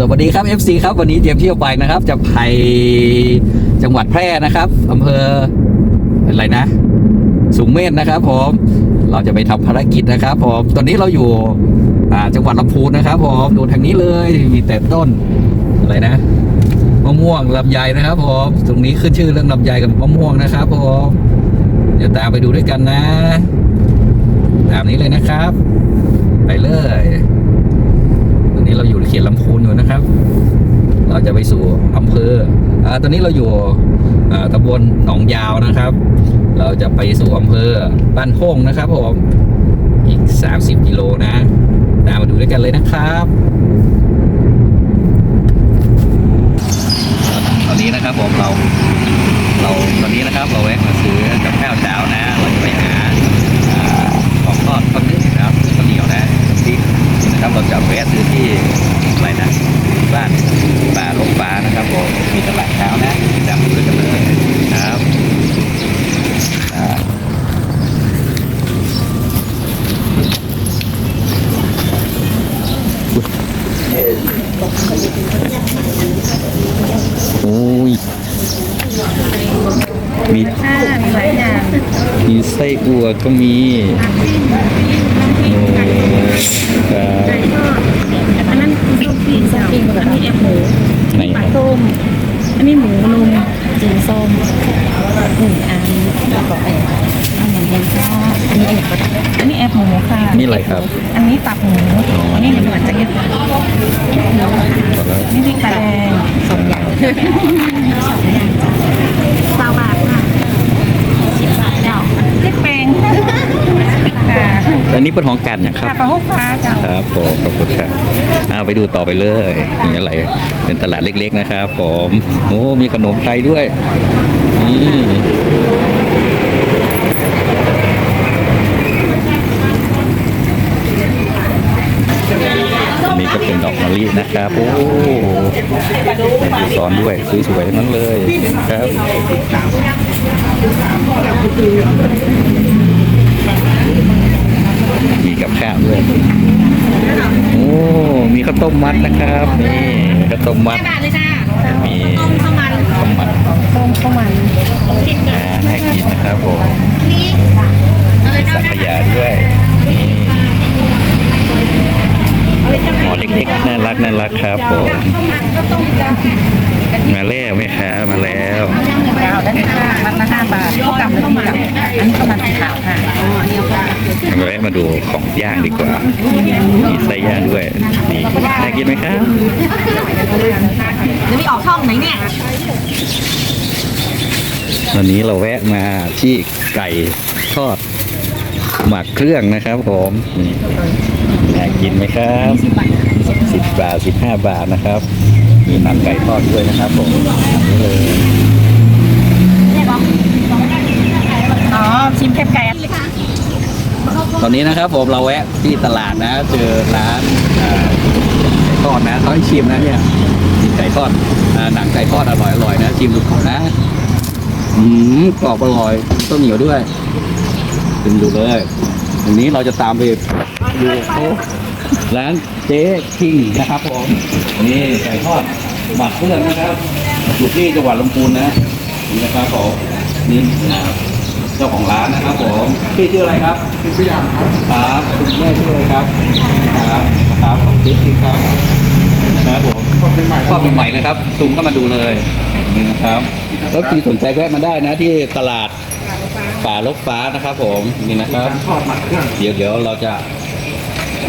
สวัสดีครับ FC ครับวันนี้เตรียมเที่ยวไปนะครับ จะไปจังหวัดแพร่นะครับอำเภออะไรนะ สูงเมฆนะครับผมเราจะไปทำภารกิจนะครับผมตอนนี้เราอยู่จังหวัดลำพูนนะครับผมดูทางนี้เลยมีแต่ต้นอะไรนะมะม่วงลำไยนะครับผมตรงนี้ขึ้นชื่อเรื่องลำไยกับมะม่วงนะครับผมเดี๋ยวตามไปดูด้วยกันนะ ตามนี้เลยนะครับ ไปเลย เราอยู่เขตลำพูนอยู่นะครับ เราจะไปสู่อำเภออตอนนี้เราอยู่ตำบลหนองยาวนะครับ เราจะไปสู่อำเภอบ้านโค้งนะครับผมอีก 30กิโลนะตามมาดูด้วยกันเลยนะครับตอนนี้นะครับผมเราเราตอนนี้นะครับเราแวะมาซื้อกับข้าวเช้านะเราจะไปหาอ่าของทอดข้าวนึ่งนะครับข้าวเหนียวนะน้ำพริกนะครับเราจะแวะซื้อที่อะไรนะบ้านป่าลงฟ้านะครับผมมีตลาดเช้านะจำด้วยกันเลยครับอ่าโอ้ยมี ค่ะมีหลายอย่าง มี ไส้อั่วก็มีน้ำพริกน้ำพริกโอ้ไก่ครับอันนั้นคือส้มปีกส้มปีกอันนี้แอบหมูไหนปลาส้มอันนี้หมูนุ่มจีนส้มหนึ่งอันแล้วก็ไอ้อันนี้ก็อันนี้แอบอันนี้แอบหมูค่ะนี่อะไรครับ อันนี้ตับหมูอันนี้เดี๋ยวหวานจะเย็นนี่พริกแดงสองอย่างสองอย่างจ้าบาทค่ะสิบบาทเจ้าพริกแปงค่ะ อันนี้เป็นของกันนะคค่ะรับปลาฮุกฟ้าเจ้าครับผมขอบคุณครับเอาไปดูต่อไปเลยมีอะไรเป็นตลาดเล็กๆนะครับผมโอ้มีขนมไทยด้วยนี่อันนี้ก็เป็นดอกมะลินะครับ โอ้เป็นดูซ้อนด้วยสวยๆทั้งนั้นเลยครับ มีกับข้าวด้วยโอ้มีข้าวต้มมัดนะครับนี่ข้าวต้มมัดบาทเลยจ้ามีต้มข้าวมันข้าวมัดต้มข้าวมันกินอ่าน่ากินนะครับผมนี่อะไรมีสังขยาด้วยนี่หมอเล็กๆน่ารักน่ารักครับผมก็ต้มจ้ามาแล้วแม่ค้ามาแล้วดาวได้ค่ะมัดละห้าบาทข้าวกำข้าวมันอันนี้ข้าวมันสีขาวค่ะอ๋ออันนี้ค่ะ มาแวะมาดูของย่างดีกว่า มีไส้ย่างด้วย นี่น่ากินไหมครับจะมีออกช่องไหนเนี่ยวันนี้เราแวะมาที่ไก่ทอดหมักเครื่องนะครับผมนี่น่ากินไหมครับสิบบาทสิบห้าบาทนะครับ มีหนังไก่ทอดด้วยนะครับผมอันนี้เลย อ๋อชิมเค็มไก่ ต อนนี้นะครับผมเราแวะที่ตลาดนะ เจอร้านไก่ทอดนะเขาให้ชิมนะเนี่ยมีไก่ทอดหนังไก่ทอดอร่อยอร่อยนะชิมดูก่อนนะอืมกรอบอร่อยต้นเหนียวด้วยชิมดูเลยวันนี้เราจะตามไปดูร้านเจ๊คิงนะครับผมนี่ไก่ทอดหมักเครื่องนะครับอยู่ที่จังหวัดลำพูนนะนี่นะครับผมนี่นะครับ เจ้าของร้านนะครับผมพี่ชื่ออะไรครับเป็นตัวอย่างครับครับคุณแม่ชื่ออะไรครับครับครับของจิ๊กครับนะครับผมคนเป็นใหม่ข้อเป็นใหม่นะครับซูมเข้ามาดูเลยนี่นะครับแล้วที่สนใจแวะมาได้นะที่ตลาดป่าลกฟ้านะครับ ผมนี่นะครับการทอดหมักเครื่องเดี๋ยวเดี๋ยวเราจะ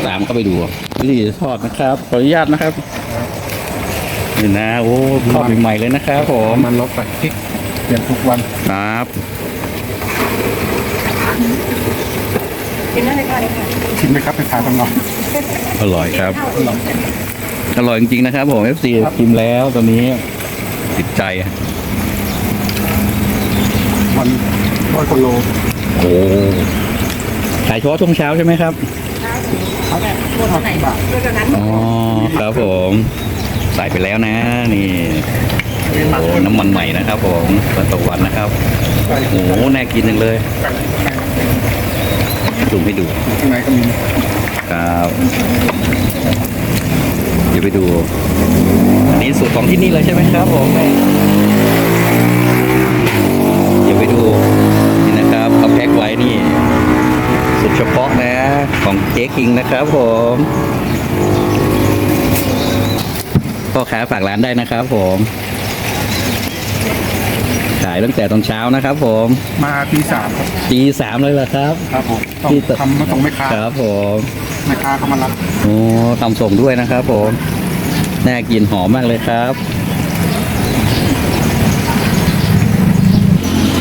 ตามเข้าไปดูวิธีทอดนะครับขออนุญาตนะครับนี่นะโอ้ทอดใหม่ๆเลยนะครับผมมันลดไปพริกเปลี่ยนทุกวันครับ กินได้เลยค่ะเลยค่ะชิมไหมครับไปทานกันหน่อยอร่อยครับ อร่อยจริงๆนะครับผม FC ชิมแล้วตอนนี้ติดใจวันร้อยกิโลโอ้ขายเฉพาะช่วงเช้าใช่ไหมครับทอดบาทอ๋อครับผม ใส่ไปแล้วนะ นี่โอ้น้ำมันใหม่นะครับผมวันต่อวันนะครับโอ้น่ากินจังเลย ดูให้ดูข้างในก็มีครับเดี๋ยวไปดู อันนี้สูตรของที่นี่เลยใช่ไหมครับผมเดี๋ยวไปดูนี่นะครับเขาแพ็คไว้นี่สุดเฉพาะนะของเจ๊คิงนะครับผมพ่อค้าฝากร้านได้นะครับผม ตั้งแต่ตอนเช้านะครับ ผมมาตีสามครับตีสามเลยเหรอครับ ครับผมต้องที่ตทำมาส่งแม่ค้าครับผมแม่ค้าเขามารับโอ้ทำส่งด้วยนะครับ ผมน่ากินหอมมากเลยครับ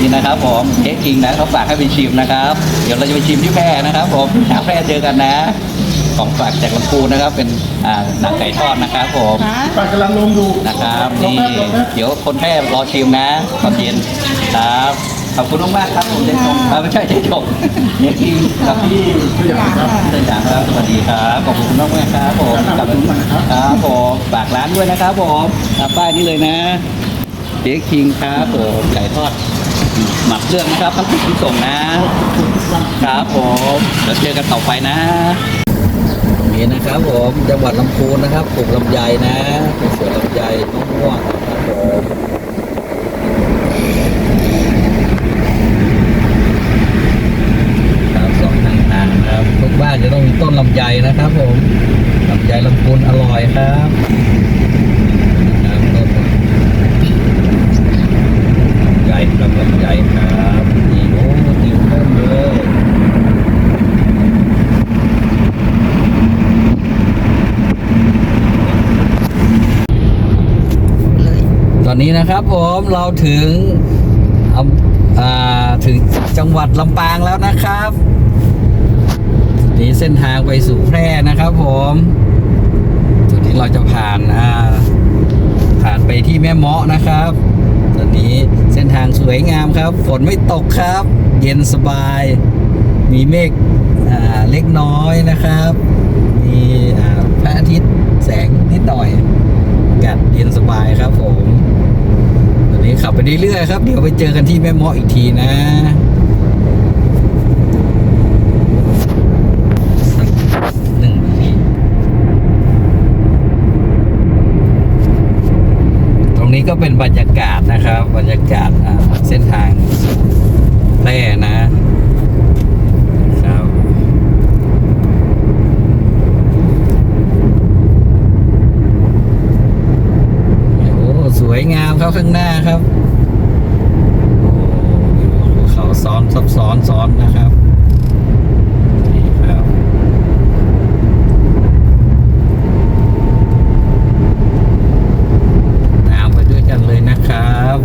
นี่นะครับผมเค้กคิงนะเขาฝากให้ไปชิมนะครับ เดี๋ยวเราจะไปชิมที่แพร่นะครับ ผมทางแพร่เจอกันนะ ของฝากจากลำพูนนะครับ เป็น อ่าหนังไก่ทอดนะครับผมป้ากำลังลงดูนะครับนี่เดี๋ยวคนแพร่รอชิมนะตอนเย็นครับขอบคุณมากๆครับผมเจ๊จงอ่าไม่ใช่เจ๊จงเนี่ยคิงกับพี่พี่หยางครับพี่หยางครับสวัสดีครับขอบคุณมากๆครับผมกับครับผมฝากร้านด้วยนะครับผมอ่าป้ายนี้เลยนะเจ๊คิงครับผมไก่ทอดหมักเครื่องนะครับทั้งติดทั้งส่งนะครับผมเดี๋ยวเจอกันต่อไปนะ นี่นะครับผมจังหวัดลำพูนนะครับปลูกลำไยนะเป็นสวนลำไยมะม่วงนะครับผมครับสองทางทางครับทุกบ้านจะต้องมีต้นลำไยนะครับผมลำไยลำพูนอร่อยครับต้นลำไยครับลำไยครับนี่โอ้ติวต้นเลย ตอ นี้นะครับผมเราถึงอ่าถึงจังหวัดลำปางแล้วนะครับนี่เส้นทางไปสู่แพร่นะครับผมจุดที่เราจะผ่านอ่าผ่านไปที่แม่เมาะนะครับตอนนี้เส้นทางสวยงามครับ ฝนไม่ตกครับ เย็นสบาย มีเมฆอ่าเล็กน้อยนะครับ มีอ่าพระอาทิตย์แสงนิดหน่อยอากาศเย็นสบายครับผม นี้ขับไปเรื่อยๆครับ เดี๋ยวไปเจอกันที่แม่เมาะอีกทีนะหนึ่งทีตรงนี้ก็เป็นบรรยากาศนะครับ บรรยากาศเส้นทางแพร่นะครับ โอ้สวยงามครับข้างหน้าครับโอ้ภูเขาซ้อนซับซ้อนซ้อนนะครับนี่ครับตามไปด้วยกันเลยนะครับ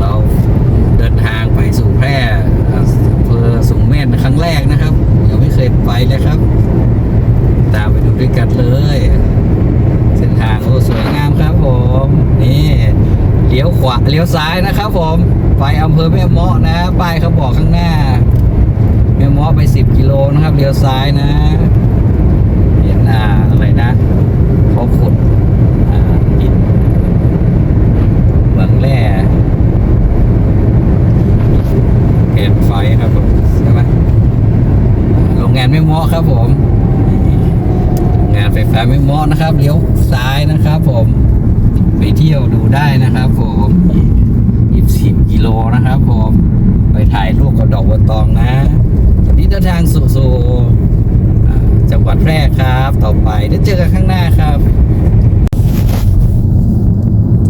เราเดินทางไปสู่แพร่อำเภอสูงเม่นครั้งแรกนะครับยังไม่เคยไปเลยครับ ตามไปดูด้วยกันเลย เส้นทางโอ้สวยงามครับผม นี่เลี้ย วขวาเลี้ยวซ้ายนะครับผมไปอำเภอแม่เมาะนะป้ายเขาบอกข้างหน้าแม่เมาะไป 10 กิโลนะครับเลี้ยวซ้ายนะเห็นอ่าอะไรนะเขาขุดอินเหมืองแร่เห็นไฟครับผมใช่ไหมโรงงานไม่เมาะครับผม งานไฟฟ้าไม่เมาะนะครับเลี้ยวซ้ายนะครับผม ไปเที่ยวดูได้นะครับผมอีกสิบกิโลนะครับผมไปถ่ายรูปกับดอกบัวตองนะตอนนี้เดินทางสู่สู่จังหวัดแพร่ครับต่อไปเดี๋ยวเจอกันข้างหน้าครับ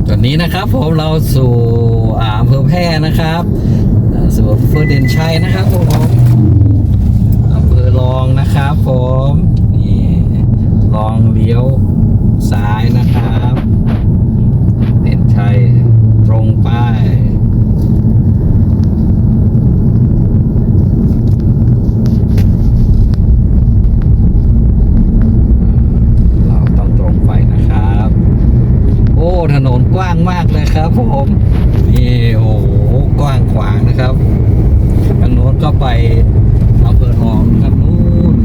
ตอนนี้นะครับผมเราสู่อำเภอแพร่นะครับสู่อำเภอเด่นชัยนะครับผมอำเภอรองนะครับผมนี่รองเลี้ยวซ้ายนะครับ ถนนกว้างมากเลยครับผมนี่โอ้กว้างขวางนะครับทางโน้นก็ไปอำเภอหนองทางนู้น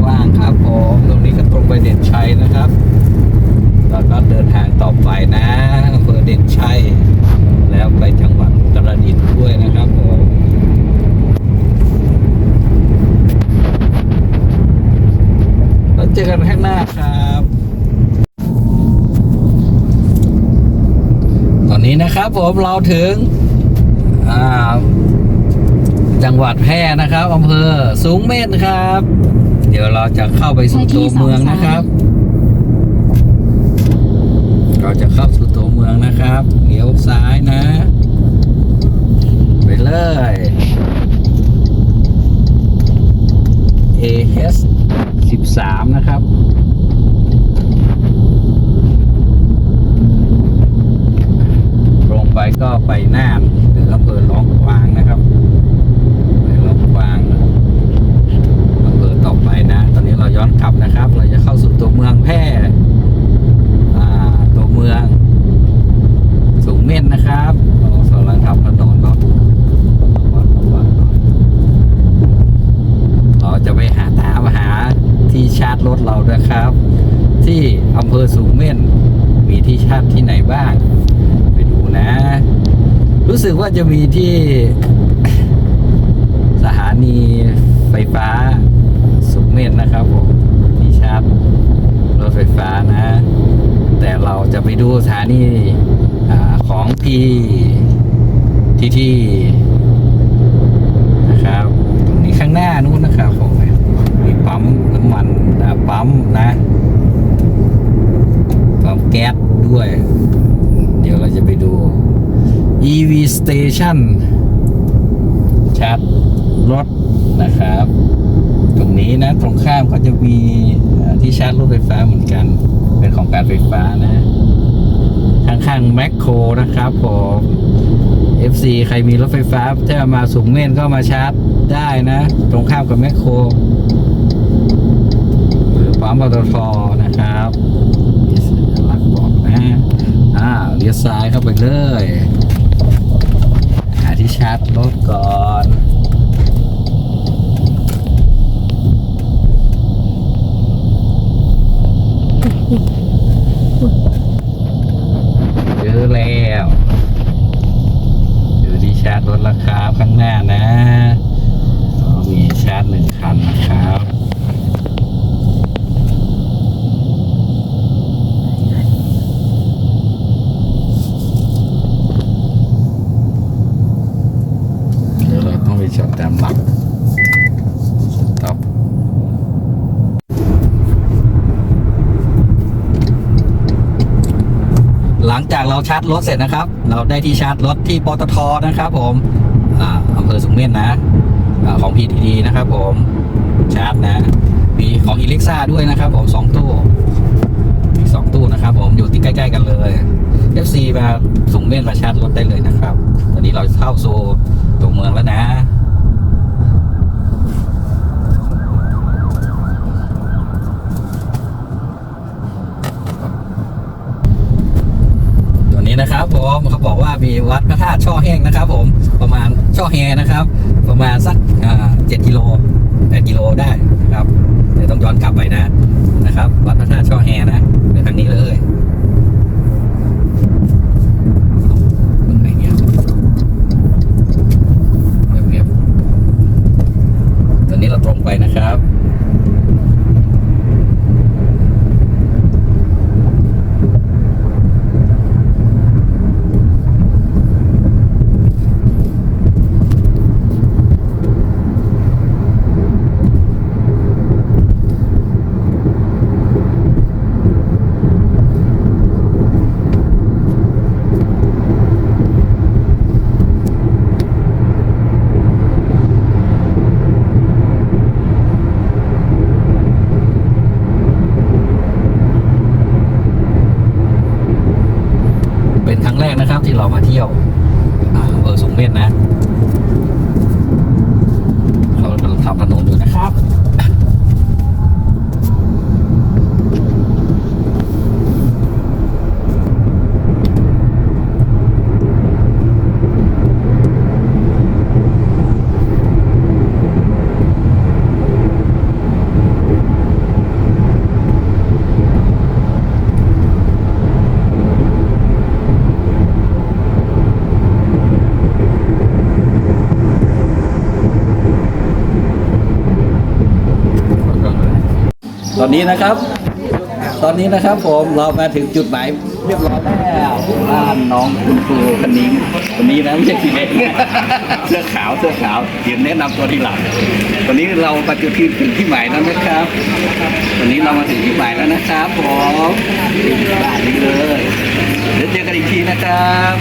กว้างครับผมตรงนี้ก็ตรงไปเด่นชัยนะครับเราก็เดินทางต่อไปนะอำเภอเด่นชัยแล้วไปจังหวัดอุตรดิตถ์ด้วยนะครับผมแล้วเจอกันข้างหน้าครับ นะครับผมเราถึงจังหวัดแพร่นะครับอำเภอสูงเม่นครับ เดี๋ยวเราจะเข้าไปสู่ตัวเมืองนะครับ เราจะเข้าสู่ตัวเมืองนะครับเลี้ยวซ้ายนะ ไปเลย AS 13 นะครับ ตรง ไปน่านหรือำเภอร้องกวางนะครับไปร้องกวางอำเภอต่อไปนะ ตอนนี้เราย้อนกลับนะครับ เราจะเข้าสู่ตัวเมืองแพร่ตัวเมืองสูงเม่นนะครับเรากำลังทำถนนเนาะระวังระวังหน่อยเราจะไปหาตามหาที่ชาร์จรถเรานะครับ ที่อำเภอสูงเม่นมีที่ชาร์จที่ไหนบ้าง นะ รู้สึกว่าจะมีที่สถานีไฟฟ้าสุขเมนนะครับผมที่ชาร์จรถไฟฟ้านะ แต่เราจะไปดูสถานีอของพีที่ที่นะครับ ตรงนี้ข้างหน้านู้นนะครับผมมีปั๊มน้ำมันปั๊มนะปั๊มแก๊สด้วย เดี๋ยวเราจะไปดู EV Station ชาร์จรถนะครับ ตรงนี้นะตรงข้ามก็จะมีเอ่อที่ชาร์จรถไฟฟ้าเหมือนกัน เป็นของการไฟฟ้านะข้างๆแมคโครนะครับผม FC ใครมีรถไฟฟ้าถ้ามาสูงเม่นก็มาชาร์จได้นะ ตรงข้ามกับแมคโครหรือปั๊มปตทนะครับมีสัญลักษณ์บอกนะอ่าเลี้ยวซ้ายเข้าไปเลยหา ที่ชาร์จรถก่อนเจอแล้วเจอที่ชาร์จรถราคาข้างหน้านะมีชาร์จหนึ่งคันนะครับ เดี๋ยวเราต้องไปจอดตามหลักสต็อปหลังจาก เราชาร์จรถเสร็จนะครับ เราได้ที่ชาร์จรถที่ปตทนะครับ ผมอ่าอำเภอสุงเม่นนะอาของ PTT นะครับ ผมชาร์จนะ มีของอีเล็กซ่าด้วยนะครับ ผมสองตู้มีสองตู้นะครับ ผมอยู่ที่ใกล้ๆกันเลย FC มาสุงเม่นมาชาร์จรถได้เลยนะครับ ตอนนี้เราเข้าสู่ตัวเมืองแล้วนะ ตัว นะครับผมเขาบอกว่ามีวัดพระธาตุช่อแห้งนะครับ ผมประมาณช่อแฮนะครับ ประมาณสักเจ็ดกิโลแปดกิโลได้นะครับเดี๋ยวต้องย้อนกลับไปนะนะครับ วัดพระธาตุช่อแฮนะไปทางนี้เลยตรงไหนเนี่ยบๆตอนนี้เราตรงไปนะครับ เป็นครั้งแรกนะครับที่เรามาเที่ยวอ่าอำเภอสูงเม่นนะเขากำลังทำถนนอยู่นะครับ ต อนนี้นะครับ ตอนนี้นะครับผมเรามาถึงจุดหมายเรียบร้อยแล้วบ้านน้องคุณครูคนนี้คนนี้นะไม่ใช่สีแดงเสื้อขาวเสื้อขาวเดี๋ยวแนะนำตัวทีหลังวันนี้เรามาถึงที่ถึงที่หมายแล้วนะครับวันนี้เรามาถึงที่หมายแล้วนะครับผมบ้านนี้เลยเดี๋ยวเจอกันอีกทีนะครับ